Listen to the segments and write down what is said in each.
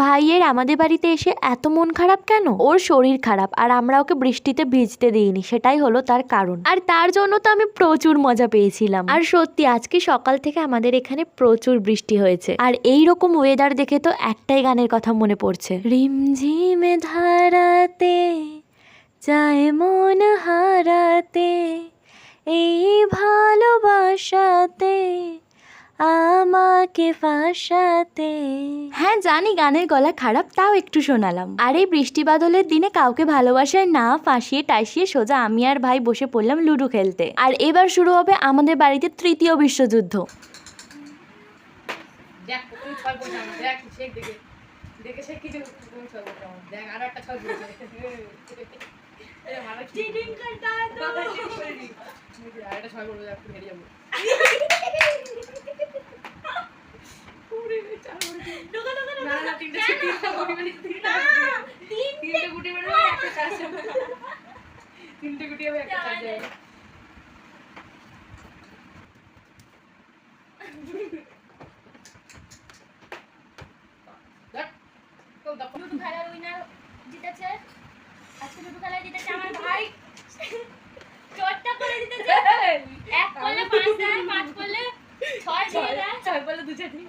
ভাইয়ের আমাদের বাড়িতে এসে এত মন খারাপ কেন? ওর শরীর খারাপ, আর আমরা ওকে বৃষ্টিতে ভিজতে দিইনি, সেটাই হলো তার কারণ। আর তার জন্য তো আমি প্রচুর মজা পেয়েছিলাম। আর সত্যি, আজকে সকাল থেকে আমাদের এখানে প্রচুর বৃষ্টি হয়েছে। আর এই রকম ওয়েদার দেখে তো একটাই গানের কথা মনে পড়ছে। রিমঝিমে ধারাতে যায় মন হারাতে, এই ভালোবাসাতে আমাকে ফাঁসাতে। হ্যাঁ জানি গানের গলা খারাপ তাও একটু শোনালাম। আর এই বৃষ্টি বাদলের দিনে কাউকে ভালোবাসায় না ফাঁসিয়ে টাসিয়ে সোজা আমি আর ভাই বসে পড়লাম লুডো খেলতে। আর এবার শুরু হবে আমাদের বাড়িতে তৃতীয় বিশ্বযুদ্ধ। দেখ তুমি ছয় বলছে আমার দেখ শেখ দেখে দেখে শেখ কিছু তুমি ছয় বলছে আমার দেখ আরও একটা ছয় বলছে এ ভালো চিটিং করতা है तो আর একটা ছয় বলবে একটু হেরে যাব পুরে চার বলছে না না তিনটে তিনটে গুটি মেরে তিনটে গুটি মেরে একটা চার তিনটে গুটি হবে একটা চার যাবে দেখ তো দাও লুডু খেলার উইনার জিতেছে আজকে লুডু খেলায় জিতেছে আমার ভাই। চোরটা করে দিতেছে এক করলে পাঁচ দেয় পাঁচ করলে ছয় দিয়ে দেয়। ছয় বলে দু চার দিন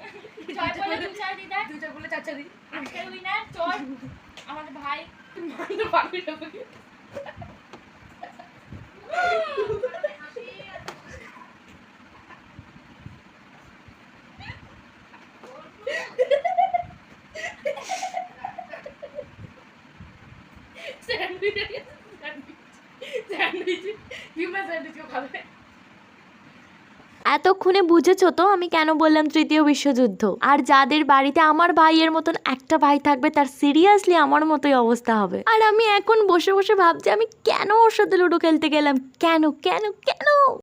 ছয় করলে দু চার দিয়ে দেয় দু চার বলে চার চার দিন আজকের উইনার চোর আমাদের ভাই মানতে পারবি না তোকে স্যান্ডউইচ স্যান্ডউইচ স্যান্ডউইচ বিমা স্যান্ডউইচ খাবে এতক্ষণে বুঝেছ তো আমি কেন বললাম তৃতীয় বিশ্বযুদ্ধ? আর যাদের বাড়িতে আমার ভাইয়ের মতন একটা ভাই থাকবে, তার সিরিয়াসলি আমার মতোই অবস্থা হবে। আর আমি এখন বসে বসে ভাবছি, আমি কেন ওর সাথে লুডো খেলতে গেলাম? কেন কেন কেন?